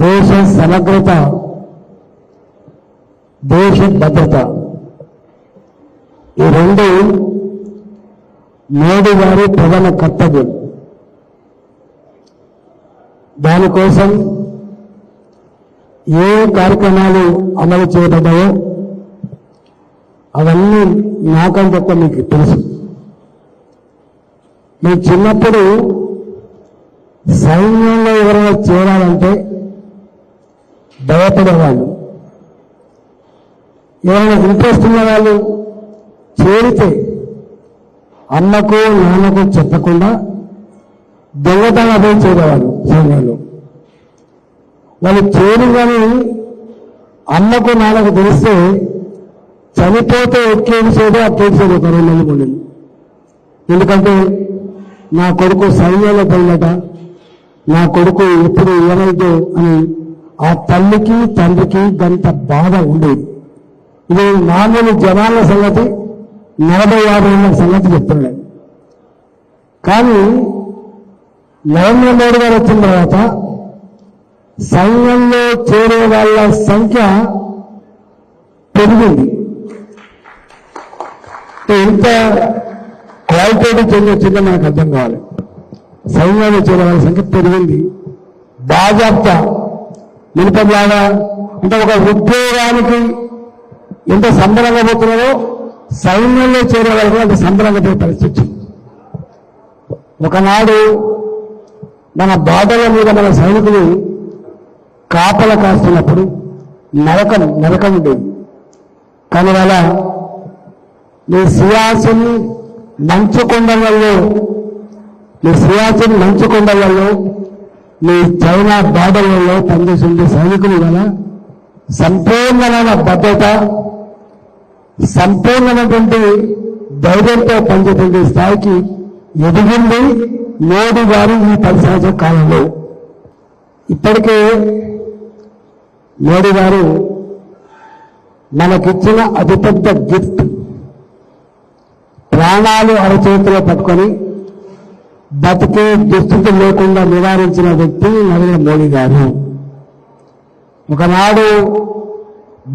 దేశ సమగ్రత దేశ భద్రత. ఈ రెండు మోడీ గారి ప్రధాన కర్తవ్యం. దానికోసం ఏ కార్యక్రమాలు అమలు చేయబడ్డాయో అవన్నీ నాకంటే మీకు తెలుసు. మీ చిన్నప్పుడు సైన్యంలో ఎవరైనా చేరాలంటే భయపడేవాళ్ళు. ఏమైనా ఇంట్రెస్ట్ ఉన్న వాళ్ళు చేరితే అమ్మకు నాన్నకు చెప్పకుండా దొంగతనం పోయి చేరేవాళ్ళు సైన్యంలో. వాళ్ళు కానీ అమ్మకు నాన్నకు తెలిస్తే చనిపోతే ఎక్కేసేదో అక్కేసేది ఒక రెండు నెలలు మూడు ఎందుకంటే నా కొడుకు సైన్యంలో పోయినట నా కొడుకు ఎప్పుడు ఏమైందో అని ఆ తల్లికి తండ్రికి గంత బాధ ఉండేది. ఇది నాలుగు జనాల సంగతి నలభై యాభై ఏళ్ళ సంగతి చెప్తున్నాడు కానీ నరేంద్ర మోడీ గారు వచ్చిన తర్వాత సంఘంలో చేరే వాళ్ళ సంఖ్య పెరిగింది. ఇంత క్వాలిటేటివ్ చేంజ్ వచ్చిందో మనకు అర్థం కావాలి. సైన్యంలో చేరే వాళ్ళ సంఖ్య పెరిగింది. బాజాప్తా నిలుపలాగా అంటే ఒక ఉద్యోగానికి ఎంత సంబరంగా పోతున్నారో సైన్యంలో చేరే అంత సంబరంగా పోయే పరిస్థితి వచ్చింది. ఒకనాడు మన బాధల మీద మన సైనికులు కాపల కాస్తున్నప్పుడు నరకం నరకం ఉండేది కానీ అలా మీ సియాసిన్ మంచు కొండలలో మీ సియాచిన్ మంచు కొండలలో మీ చైనా బార్డర్లలో పనిచేసే సైనికులు కదా సంపూర్ణమైన భద్రత సంపూర్ణమైనటువంటి ధైర్యంతో పనిచేటువంటి స్థాయికి ఎదిగింది మోడీ గారు ఈ పది సంవత్సరాల కాలంలో. ఇప్పటికే మోడీ గారు మనకిచ్చిన అతిపెద్ద గిఫ్ట్ ప్రాణాలు అరచేతిలో పట్టుకొని బతికే దుస్థితి లేకుండా నివారించిన వ్యక్తి నరేంద్ర మోడీ గారు. ఒకనాడు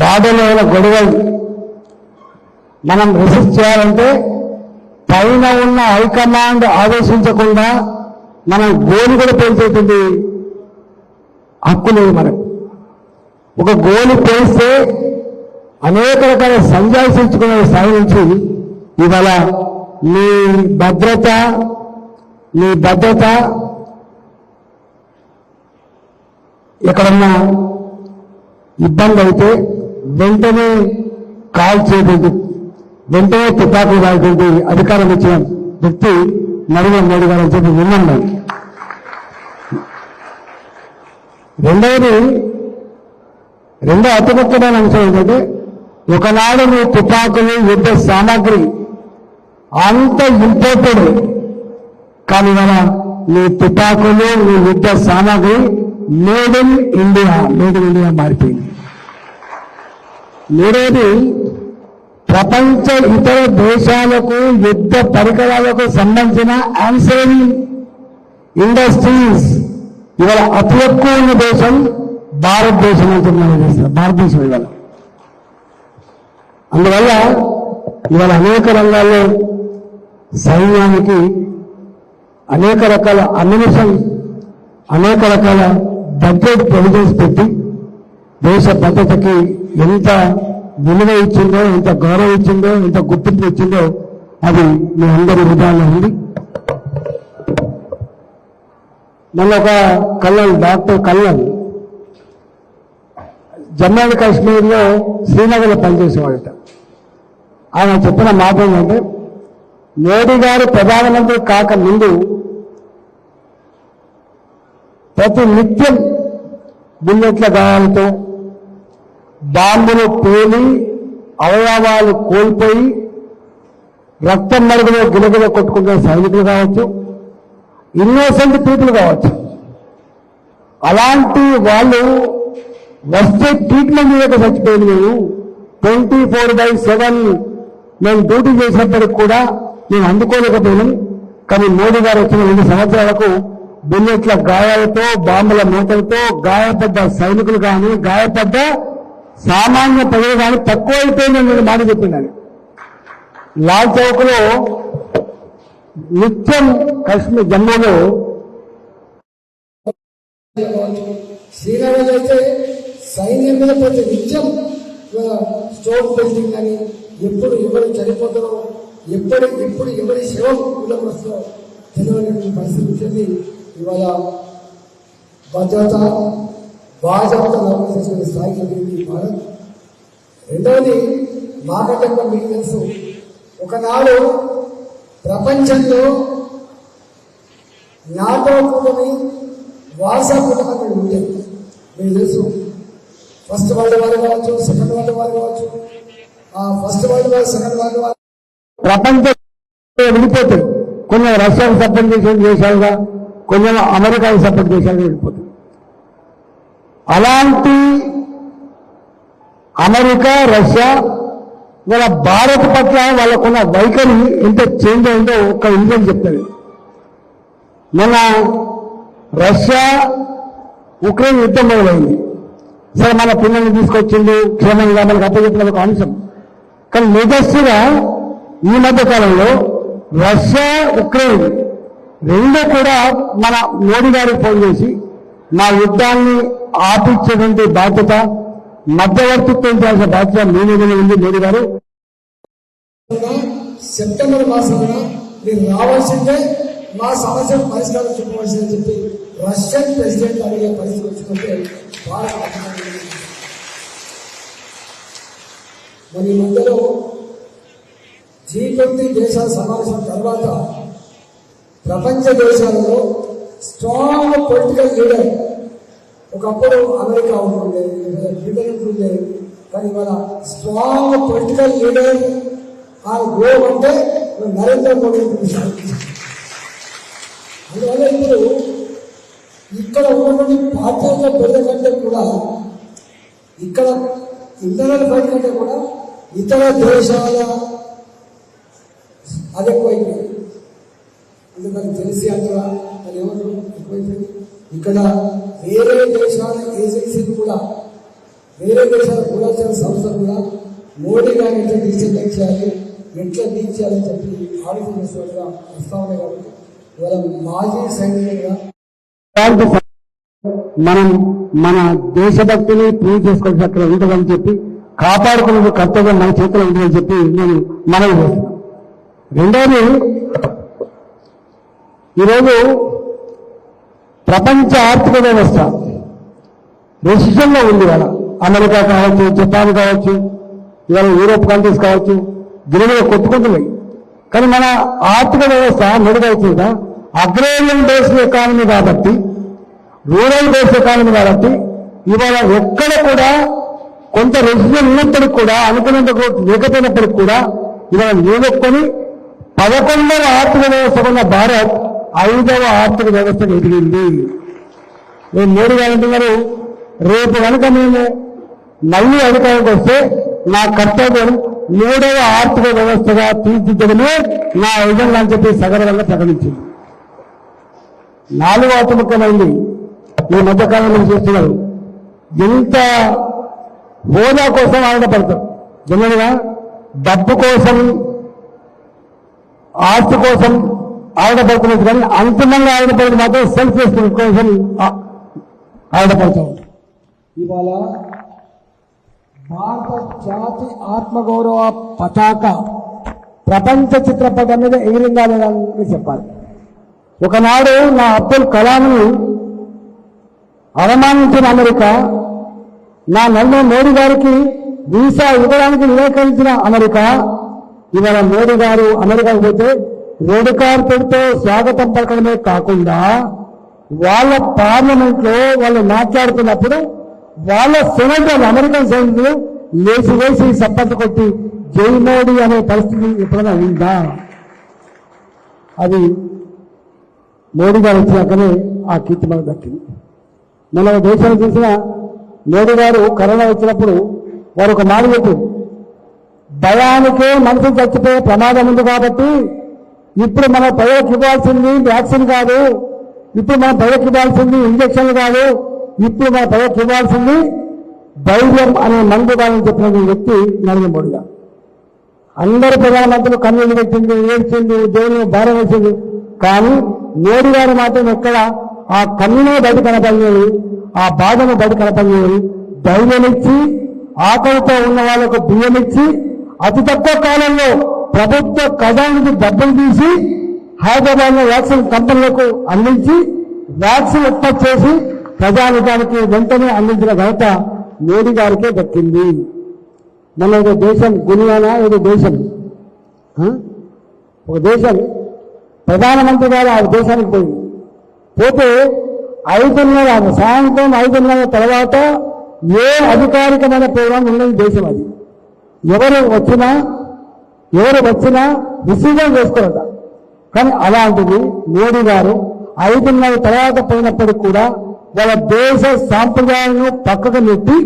బాధలో ఉన్న గొడవలు మనం రెసిస్ట్ చేయాలంటే పైన ఉన్న హైకమాండ్ ఆదేశించకుండా మనం గోలు కూడా పెంచేటువంటి హక్కు లేదు మనకు. ఒక గోలు పేస్తే అనేక రకాల సంజాయిషి ఇచ్చుకునే స్థాయి నుంచి ఇవాళ మీ భద్రత మీ భద్రత ఎక్కడన్నా ఇబ్బంది అయితే వెంటనే కాల్ చేయబడి వెంటనే తుపాకులు రాటువంటి అధికారం ఇచ్చిన వ్యక్తి నరేంద్ర మోడీ గారు అని చెప్పి విన్నాను రెండవది రెండో అతి ముఖ్యమైన అంశం ఏంటంటే ఒకనాడు మీ తుపాకులు యుద్ధ సామాగ్రి అంత ఇంపోర్టెడ్ కానీ మన నీ తుపాకులు నీ యుద్ధ సామాగ్రి made in India made in India మారిపోయింది. మూడోది ప్రపంచ ఇతర దేశాలకు యుద్ధ పరికరాలకు సంబంధించిన ఆన్సరింగ్ ఇండస్ట్రీస్ ఇవాళ అతి ఎక్కువ ఉన్న దేశం భారతదేశం అంటున్నారు భారతదేశం ఇవాళ. అందువల్ల ఇవాళ అనేక రంగాల్లో సైన్యానికి అనేక రకాల అన్నిమిషం అనేక రకాల బడ్జెట్ ప్రొవిజన్స్ పెట్టి దేశ భద్రతకి ఎంత విలువ ఇచ్చిందో ఎంత గౌరవం ఇచ్చిందో ఎంత గుర్తింపు ఇచ్చిందో అది మీ అందరి విధానం ఉంది. మళ్ళీ ఒక కల్లన్ డాక్టర్ కల్లన్ జమ్మూ అండ్ కాశ్మీర్లో శ్రీనగర్లో పనిచేసేవాడట. ఆయన చెప్పిన మాట ఏంటంటే మోడీ గారు ప్రధానమంత్రి కాక ముందు ప్రతి నిత్యం బుల్లెట్ల గాయాలతో బాంబులు పేలి అవయవాలు కోల్పోయి రక్తం మరుగులో గిలగిల కొట్టుకుంటున్న సైనికులు కావచ్చు ఇన్నోసెంట్ పీపుల్ కావచ్చు. అలాంటి వాళ్ళు వస్తే ట్రీట్మెంట్ లేక చచ్చిపోయింది మేము ట్వంటీ ఫోర్ బై సెవెన్ మేము డ్యూటీ చేసినప్పటికి కూడా మేము అందుకోలేకపోయినాం. కానీ మోడీ గారు వచ్చిన రెండు సంవత్సరాలకు బుల్లెట్ల గాయాలతో బాంబుల మూటలతో గాయపడ్డ సైనికులు కానీ గాయపడ్డ సామాన్య ప్రజలు కానీ తక్కువ అయిపోయిందని నేను మాట చెప్పిందని లాల్ చౌక్లో నిత్యం కాశ్మీర్ జమ్మూలో శ్రీనగర్ అయితే సైన్యం మీద ప్రతి నిత్యం స్టోన్ బిల్డింగ్ అని ఎప్పుడు ఎవరు చనిపోతారో ఎప్పుడు ఎప్పుడు ఎవరి శవం ఊళ్ళకి వస్తుందో తెలియని పరిస్థితి ఇవాళ భద్రత బాధ్యత నిర్వహించిన స్థాయికి వెళ్ళింది భారత్ రెండవది మాకంటే మీకు తెలుసు ఒకనాడు ప్రపంచంలో నాటో కూటమి వారసా కూటమి అక్కడ ఉండేది మీకు తెలుసు. ఫస్ట్ వరల్డ్ వార్ కావచ్చు సెకండ్ వరల్డ్ వార్ కావచ్చు. ఆ first world war second world war ప్రపంచ విడిపోతాయి. కొన్ని రష్యాకు సపోర్ట్ చేసే దేశాలుగా కొన్ని అమెరికా సపోర్ట్ దేశాలుగా వెళ్ళిపోతుంది అలాంటి అమెరికా రష్యా వాళ్ళ భారత్ పట్ల వాళ్ళకున్న వైఖరి ఎంత చేంజ్ అయిందో ఒక్క ఇండియన్ చెప్తారు మన రష్యా ఉక్రెయిన్ యుద్ధం మొదలైంది. సరే మన పిల్లల్ని తీసుకొచ్చిండు క్షేమంగా మనకు అప్పచెప్పిన ఒక అంశం. కానీ నిజస్సుగా ఈ మధ్య కాలంలో రష్యా ఉక్రెయిన్ రెండు కూడా మన మోడీ గారికి ఫోన్ చేసి మా యుద్ధాన్ని ఆపించేటువంటి బాధ్యత మధ్యవర్తిత్వం చేసే బాధ్యత మీ మీద ఉంది మోడీ గారు. సెప్టెంబర్ మాసంలో మీరు రావాల్సిందే మా సమస్యను పరిష్కారం చెప్పవలసిందని చెప్పి రష్యన్ ప్రెసిడెంట్ అడిగే పరిస్థితి వచ్చిందంటే భారత మరి మధ్యలో జీ ట్వంటీ దేశాల సమావేశం తర్వాత ప్రపంచ దేశాలలో స్ట్రాంగ్ పొలిటికల్ లీడర్ ఒకప్పుడు అమెరికా ఉంటుండే బ్రిటన్ ఉంటుండే కానీ ఇవాళ స్ట్రాంగ్ పొలిటికల్ లీడర్ ఆ గ్లోబ్ అంటే నరేంద్ర మోడీ అందువల్ల ఇప్పుడు ఇక్కడ ఉన్నటువంటి పార్టీల పెద్ద కంటే కూడా ఇక్కడ ఇంటర్నల్ ఫైట్ కంటే కూడా ఇతర దేశాల అది ఎక్కువైపోయింది అందుకని తెలిసి అక్కడ అది ఎవరు ఎక్కువైపోయింది ఇక్కడ వేరే దేశాల ఏజెన్సీలు కూడా వేరే దేశాల కూడాల్సిన సంస్థలు కూడా మోడీ గారిని ఎట్లా డిసిప్లైన్ చేయాలి ఎట్లా డీల్ చేయాలని చెప్పి ఆలోచన చేస్తున్నట్టుగా వస్తా ఉన్నాయి కాబట్టి ఇవాళ మాజీ సైనికులుగా మనం మన దేశభక్తిని పూజ చేసుకోవాల్సి అక్కడ ఉంటుందని చెప్పి కాపాడుకునే కర్తవ్యం మన చేతిలో ఉంటుందని చెప్పి నేను మనవి చేస్తున్నాను. రెండోది ఈరోజు ప్రపంచ ఆర్థిక వ్యవస్థ రెసిషన్లో ఉంది ఇవాళ. అమెరికా కావచ్చు జపాన్ కావచ్చు ఇవాళ యూరోప్ కంట్రీస్ కావచ్చు గిరిలో కొట్టుకుంటున్నాయి. కానీ మన ఆర్థిక వ్యవస్థ మెరుగవుతుందా అగ్రేరియన్ బేస్డ్ ఎకానమీ కాబట్టి రూరల్ బేస్డ్ ఎకానమీ కాబట్టి ఇవాళ ఎక్కడ కూడా కొంత రెసిషన్ ఉన్నప్పటికి కూడా అనుకున్నంత గ్రోత్ లేకపోయినప్పటికి కూడా ఇవాళ నిలబెట్టుకొని పదకొండవ ఆర్థిక వ్యవస్థ ఉన్న భారత్ ఐదవ ఆర్థిక వ్యవస్థకు ఎదిగింది. నేను మోడీ గారు అంటున్నారు రేపు కనుక మేము మళ్ళీ అధికారంకి వస్తే నా కర్తవ్యం మూడవ ఆర్థిక వ్యవస్థగా తీర్చిదిద్దడమే నా ఎజెండా అని చెప్పి సగర్వంగా ప్రకటించింది. నాలుగో అతి ముఖ్యమైనది ఈ మధ్యకాలంలో చేస్తున్నారు ఎంత హోదా కోసం ఆనందపడతారు జనరల్గా డబ్బు కోసం ఆస్తి కోసం ఆనందపడుతున్నది కానీ అంతిమంగా ఆనందపడేది మాత్రం సెల్ఫ్ రెస్పెక్ట్ కోసం ఆ- ఉంటారు ఇవాళ భారత జాతి ఆత్మగౌరవ పతాక ప్రపంచ చిత్రపటం మీద ఎగిరిందా లేదా అని చెప్పాలి? ఒకనాడు నా అబ్దుల్ కలాంని అవమానించిన అమెరికా నా నన్ను మోడీ గారికి వీసా ఇవ్వడానికి నిరాకరించిన అమెరికా ఇవాళ మోడీ గారు అమెరికాకు పోతే రెడ్ కార్పెట్తో స్వాగతం పలకడమే కాకుండా వాళ్ళ పార్లమెంట్లో వాళ్ళు మాట్లాడుతున్నప్పుడు వాళ్ళ సెనేటర్లు అమెరికన్ సైనికులు లేచి వేసి సప్పట్లు కొట్టి జై మోడీ అనే పరిస్థితి ఎప్పుడైనా ఉందా? అది మోడీ గారు వచ్చినాకనే ఆ కీర్తి మనకు దక్కింది. మన దేశానికి చూసిన మోడీ గారు కరోనా వచ్చినప్పుడు వారు ఒక మాట చెప్పారు. భయానికే మనసు చచ్చిపోయే ప్రమాదం ఉంది కాబట్టి ఇప్పుడు మన ప్రజలకు ఇవ్వాల్సింది వ్యాక్సిన్ కాదు. ఇప్పుడు మనం ప్రజలకు ఇవ్వాల్సింది ఇంజక్షన్లు కాదు. ఇప్పుడు మన ప్రజలకు ఇవ్వాల్సింది ధైర్యం అనే మందు కాదని చెప్పిన వ్యక్తి నరేంద్ర మోడీ గారు. అందరు ప్రధానమంత్రులు కన్నులు పెట్టింది ఏడ్చింది దేవుని భారం వేసింది. కానీ మోడీ గారు మాత్రం ఎక్కడ ఆ కన్నీనే బయట కనపడలేదు ఆ బాధను బయట కనపడలేదు. ధైర్యం ఇచ్చి ఆకలితో ఉన్న వాళ్ళకు బియ్యం ఇచ్చి అతి తక్కువ కాలంలో ప్రభుత్వ ఖజానానికి డబ్బులు తీసి హైదరాబాద్లో వ్యాక్సిన్ కంపెనీలకు అందించి వ్యాక్సిన్ ఉత్పత్తి చేసి ప్రజానికానికి వెంటనే అందించిన ఘనత మోడీ గారికే దక్కింది. మన ఏదో దేశం గునియానా ఏదో దేశం ఒక దేశం ప్రధానమంత్రి గారు ఆ దేశానికి పోయింది. పోతే ఐదున్నర సాయంత్రం ఐదున్నర తర్వాత ఏ అధికారికమైన ప్రోగ్రాం ఉన్నది దేశం అది. ఎవరు వచ్చినా ఎవరు వచ్చినా రిసీవర్ చేసుకోరట కానీ అలాంటిది మోడీ గారు ఐదున్నర తర్వాత పోయినప్పటికీ కూడా వాళ్ళ దేశ సాంప్రదాయాలను పక్కకు నెట్టి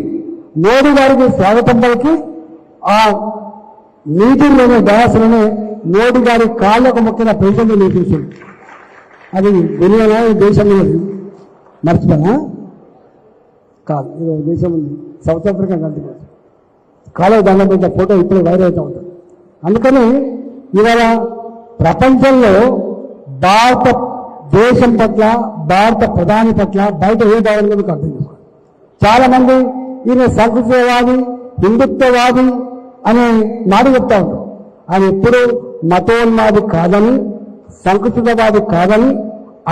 మోడీ గారికి స్వాగతం పలికి ఆ నీటిలోని దయాసననే మోడీ గారి కాళ్ళకు మొక్కిన ప్రెసిడెంట్ నేర్పించింది అది దునియాలో దేశంలో మర్చిపోనా? కాదు దేశం సౌత్ ఆఫ్రికా కంట్రీ. కాలువ దండం ఫోటో ఇప్పుడే వైరల్ అవుతూ ఉంటుంది. అందుకని ఇవాళ ప్రపంచంలో భారత దేశం పట్ల భారత ప్రధాని పట్ల బయట ఏ భావన మీకు అర్థం చేసుకోవాలి. చాలా మంది ఈయన సంస్కృతివాది హిందుత్వవాది అనే మాట చెప్తా ఉంటారు. ఆయన ఎప్పుడు మతోన్మాది కాదని సంకుచితవాది కాదని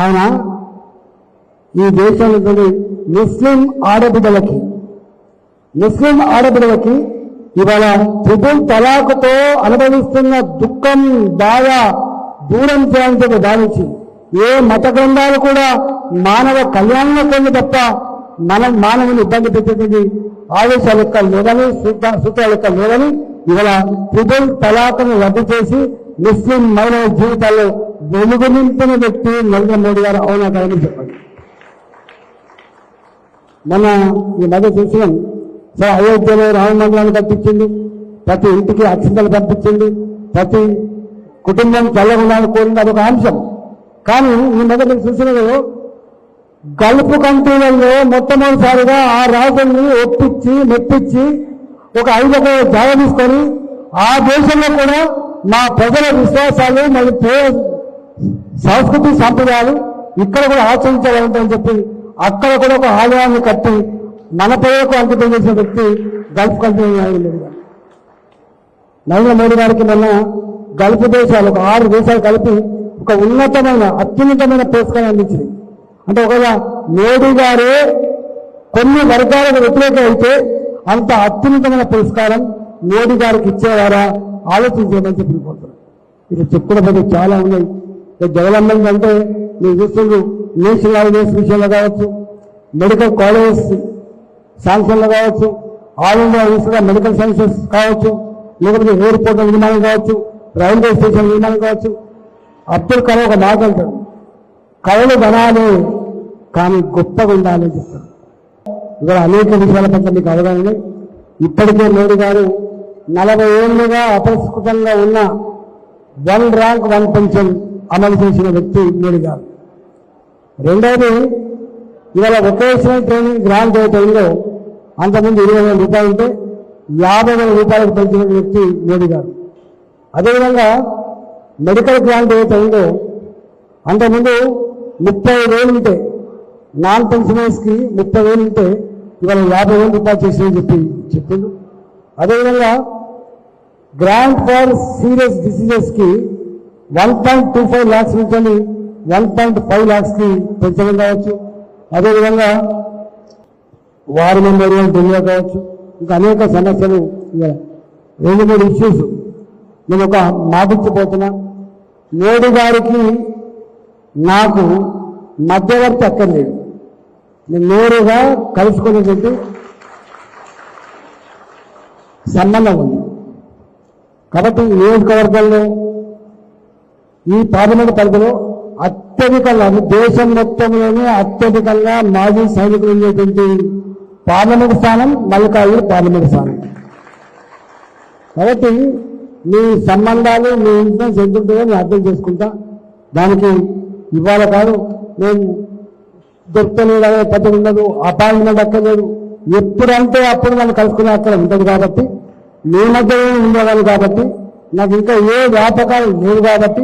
ఆయన ఈ దేశంలో ముస్లిం ఆడబిడ్డలకి ముస్లిం ఆడబిడ్డలకి ఇవాళ త్రిపుల్ తలాకుతో అనుభవిస్తున్న దుఃఖం బాధ దూరం చేయడానికి దానించి భావించి ఏ మత గ్రంథాలు కూడా మానవ కళ్యాణంలో కొన్ని తప్ప మన మానవుని ఇబ్బంది పెట్టేది ఆదేశాల యొక్క లేదని సూత్ర- సూత్రాల యొక్క లేదని ఇవాళ త్రిపుల్ తలాకను రద్దు చేసి ముస్లిం మహిళల జీవితాల్లో వెలుగు నింపిన వ్యక్తి నరేంద్ర మోడీ గారు అవునా కాదని చెప్పండి. మొన్న ఈ మధ్య చూసినాం సో అయోధ్యలో రామ మందిరాన్ని కట్టించింది. ప్రతి ఇంటికి అక్షింతలు పంపించింది. ప్రతి కుటుంబం చల్లగుండాలని కోరింది అదొక అంశం. కానీ ఈ మధ్య మీరు చూసిన గల్ఫ్ కంట్రీలలో మొట్టమొదటిసారిగా ఆ రాజుల్ని ఒప్పించి మెప్పించి ఒక ఐదు ఒక జాగ తీసుకొని ఆ దేశంలో కూడా మా ప్రజల విశ్వాసాలు మరియు సంస్కృతి సాంప్రదాయాలు ఇక్కడ కూడా ఆచరించాలంటని చెప్పి అక్కడ కూడా ఒక ఆలయాన్ని కట్టి మన ప్రజలకు అంకితం చేసిన వ్యక్తి గల్ఫ్ కంట్రీ నరేంద్ర మోడీ నరేంద్ర మోడీ గారికి మొన్న గల్ఫ్ దేశాలు ఒక ఆరు దేశాలు కలిపి ఒక ఉన్నతమైన అత్యున్నతమైన పురస్కారం అందించింది. అంటే ఒకవేళ మోడీ గారే కొన్ని వర్గాలకు వ్యతిరేకం అయితే అంత అత్యున్నతమైన పురస్కారం మోడీ గారికి ఇచ్చేవారా? ఆలోచించేదని చెప్పి కోరుతున్నాను. చెప్పుకున్న చెప్పుకున్నప్పుడు చాలా ఉన్నాయి. ఇక డెవలప్మెంట్ అంటే మీరు చూస్తుంది నేషనల్ హైవేస్ విషయంలో కావచ్చు మెడికల్ కాలేజెస్ శాంక్షన్లు కావచ్చు All India Institute Medical Sciences కావచ్చు లేకపోతే ఎయిర్పోర్ట్ నిర్మాణం కావచ్చు రైల్వే స్టేషన్ నిర్మాణం కావచ్చు. అబ్దుల్ కలాం ఒక మాట అంటాడు కళలు గణాలి కానీ గొప్పగా ఉండాలి అని చెప్తాడు. ఇక్కడ అనేక విషయాల పట్ల మీకు అవగాహన ఇప్పటికే మోడీ గారు నలభై ఏళ్ళుగా అపరిష్కృతంగా ఉన్న వన్ ర్యాంక్ వన్ పెన్షన్ అమలు చేసిన వ్యక్తి మోడీ గారు. రెండవది ఇవాళ వొకేషనల్ ట్రైనింగ్ గ్రాంట్ ఏ టైంలో అంతకుముందు ఇరవై వేల రూపాయలు ఉంటే యాభై వేల రూపాయలకు పెంచిన వ్యక్తి మోడీ గారు. అదేవిధంగా మెడికల్ గ్రాంట్ ఏదైతే ఉందో అంతకుముందు ముప్పై వేలు ఉంటే నాన్ పెన్షనర్స్కి ముప్పై వేలు ఉంటే ఇవాళ యాభై వేల రూపాయలు చేసినని చెప్పి చెప్పిండు. అదేవిధంగా grant for serious డిసీజెస్కి one point two five lakhs నుంచి వన్ పాయింట్ ఫైవ్ ల్యాక్స్కి పెంచడం కావచ్చు. అదేవిధంగా వారి మెంబర్ ఢిల్లీ కావచ్చు ఇంకా అనేక సమస్యలు రెండు మూడు ఇష్యూస్ నేను ఒక మాటిచ్చిపోతున్నా నేడు గారికి నాకు మధ్యవర్తి అక్కర్లేదు. నేను నేరుగా కలుసుకునేటువంటి సంబంధం ఉంది. కాబట్టి నియోజకవర్గంలో ఈ పార్లమెంట్ పరిధిలో అత్యధికంగా దేశం మొత్తంలోనే అత్యధికంగా మాజీ సైనికులు ఉండేటువంటి పార్లమెంట్ స్థానం మల్లికార్జున పార్లమెంట్ స్థానం. కాబట్టి మీ సంబంధాలు మీ ఇన్ఫ్లుయెన్స్ ఎంత ఉంటుందో నేను అర్థం చేసుకుంటా. దానికి ఇవాళ కాదు నేను దొరుకుతలేదు అనే పద్ధతి ఉండదు అపాయింట్మెంట్ అక్కర్లేదు ఎప్పుడంటే అప్పుడు నన్ను కలుసుకునే అక్కడ ఉంటుంది కాబట్టి మీ మధ్య ఉండేవాళ్ళు కాబట్టి నాకు ఇంకా ఏ వ్యాపకాలు లేవు కాబట్టి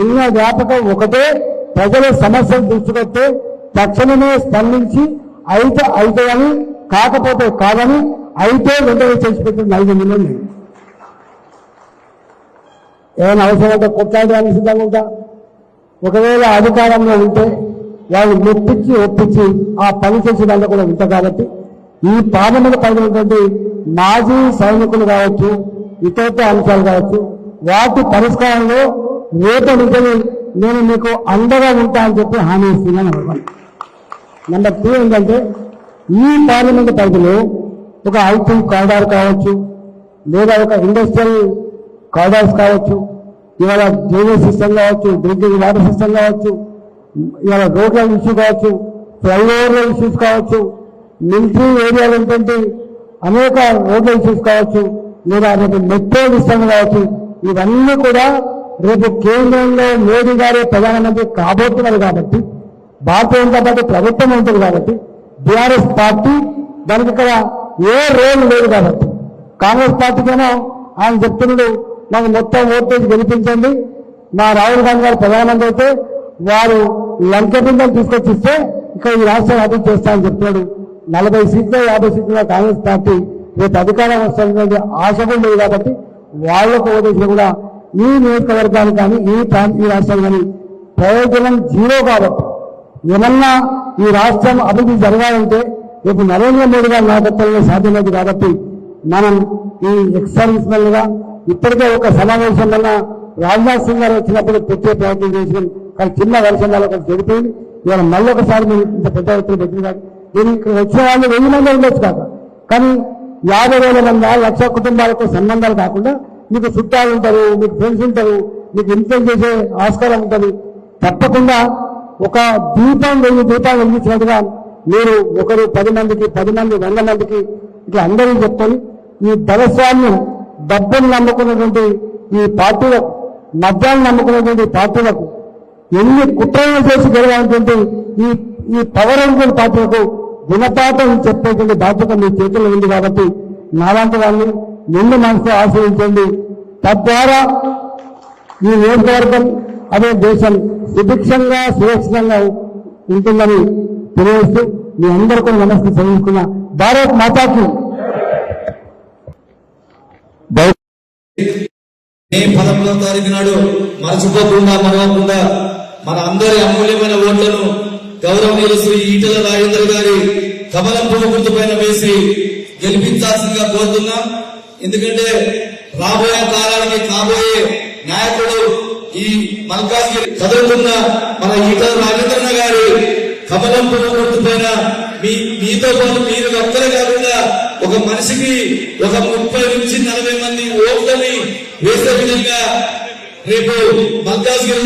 ఉన్న వ్యాపకం ఒకటే ప్రజల సమస్యలు దృష్టికొస్తే తక్షణమే స్పందించి అయితే అయితే అని కాకపోతే కాదని అయితే వెంటనే చేసి ఐదు మిలియన్ ఏమైనా అవసరమైతే కొట్లాడడానికి సిద్ధంగా ఉంటా? ఒకవేళ అధికారంలో ఉంటే వాళ్ళు మెప్పించి ఒప్పించి ఆ పని చేసేదాన్ని కూడా ఉంటా కాబట్టి ఈ పార్లమెంట్ పరిధిలో మాజీ సైనికులు కావచ్చు ఇతరత్వ అంశాలు కావచ్చు వాటి పరిష్కారంలో రేపు నుంచి నేను మీకు అండగా ఉంటా అని చెప్పి హామీ ఇస్తున్నాను. నెంబర్ టూ ఏంటంటే ఈ పార్లమెంట్ పరిధిలో ఒక ఐటీ కారిడార్ కావచ్చు లేదా ఒక ఇండస్ట్రియల్ కారిడార్స్ కావచ్చు ఇవాళ డ్రైనేజ్ సిస్టమ్ కావచ్చు డ్రింకింగ్ వాటర్ సిస్టమ్ కావచ్చు ఇవాళ రోడ్ల ఇష్యూ కావచ్చు ఫ్లైఓవర్ల ఇష్యూస్ కావచ్చు మిలిటరీ ఏరియాలు ఏంటంటే అనేక రోడ్ల ఇష్యూస్ కావచ్చు లేదా రేపు మెట్రో సిస్టమ్ కావచ్చు ఇవన్నీ కూడా రేపు కేంద్రంలో మోడీ గారే ప్రధానమంత్రి కాబోతున్నారు కాబట్టి భారతీయ జనతా పార్టీ ప్రభుత్వం ఉంటుంది కాబట్టి బీఆర్ఎస్ పార్టీ దానికి ఇక్కడ ఏ రోల్ లేదు కాబట్టి. కాంగ్రెస్ పార్టీకేమో ఆయన చెప్తున్నాడు నాకు మొత్తం ఓటేజ్ గెలిపించండి. మా రాహుల్ గాంధీ గారు ప్రధానమంత్రి అయితే వారు లంక బిందెలు తీసుకొచ్చి ఇస్తే ఇక్కడ ఈ రాష్ట్రం అభివృద్ధి చేస్తామని చెప్తున్నాడు. నలభై సీట్లు యాభై సీట్ల కాంగ్రెస్ పార్టీ రేపు అధికారం వస్తుంది ఆశ కూడా లేదు కాబట్టి వాళ్ళకు ఓటేసి కూడా ఈ నియోజకవర్గానికి కానీ ఈ ప్రాంత ఈ రాష్ట్రం కానీ ప్రయోజనం జీరో కాబట్టి. ఏమన్నా ఈ రాష్ట్రం అభివృద్ధి జరగాలంటే రేపు నరేంద్ర మోడీ గారి నాయకత్వంలో సాధ్యమైంది కాబట్టి మనం ఈ ఎక్సర్విస్గా ఇప్పటికే ఒక సమావేశం వల్ల రాజ్నాథ్ సింగ్ గారు వచ్చినప్పుడు పెట్టే ప్రయత్నం చేసినాం. కానీ చిన్న వర్షం వల్ల ఒకటి చెడిపోయింది ఇవాళ మళ్ళీ ఒకసారి మేము ఇంత పెద్ద ఎత్తున పెట్టింది కాదు దీనికి ఇక్కడ వచ్చిన వాళ్ళు వెయ్యి మంది ఉండొచ్చు కాక కానీ యాభై వేల మంది లక్ష కుటుంబాలతో సంబంధాలు కాకుండా మీకు చుట్టాలు ఉంటారు మీకు ఫ్రెండ్స్ ఉంటారు మీకు ఇన్ఫ్లుయెన్స్ చేసే ఆస్కారం ఉంటుంది. తప్పకుండా ఒక దీపం వెయ్యి దీపం వెలిగించినట్టుగా మీరు ఒకరు పది మందికి పది మంది వంద మందికి ఇట్లా అందరూ చెప్తాను. ఈ భగస్వామ్యం డబ్బును నమ్ముకున్నటువంటి ఈ పార్టీలకు మద్యాన్ని నమ్ముకున్నటువంటి పార్టీలకు ఎన్ని కుట్రలు చేసి గెలవాలనుకుంటే ఈ ఈ పవర్ అనుకున్న పార్టీలకు గుణపాఠం చెప్పేటువంటి బాధ్యత మీ చేతుల్లో ఉంది కాబట్టి నాలాంటి వాళ్ళని నిన్ను మనసు ఆశ్రయించండి తద్వారా ఈ నియోజకవర్గం అదే దేశం సుభిక్షంగా సురక్షితంగా ఉంటుందని తెలియజేస్తూ మీ అందరికీ నమస్తే చదువుకున్న భారత్ మాతాకి. మే పదమూడవ తారీఖు నాడు మరచిపోకుండా మరవకుండా మన అందరి అమూల్యమైన ఓట్లను గౌరవనీయులు శ్రీ ఈటల రాజేంద్ర గారి కమలం పువ్వు పైన వేసి గెలిపించాల్సిందిగా కోరుతున్నాం. ఎందుకంటే రాబోయే కాలానికి కాబోయే నాయకుడు ఈ మల్కాజ్గిరి చదువుతున్న మన ఈటల రాజేంద్రన్న గారి కమలం పువ్వు మీ మీతో పాటు మీరు ఒక్కరే కాకుండా ఒక మనిషికి ఒక ముప్పై నుంచి నలభై మంది ఓట్లని వేసే విధంగా రేపు మల్కాజ్గిరి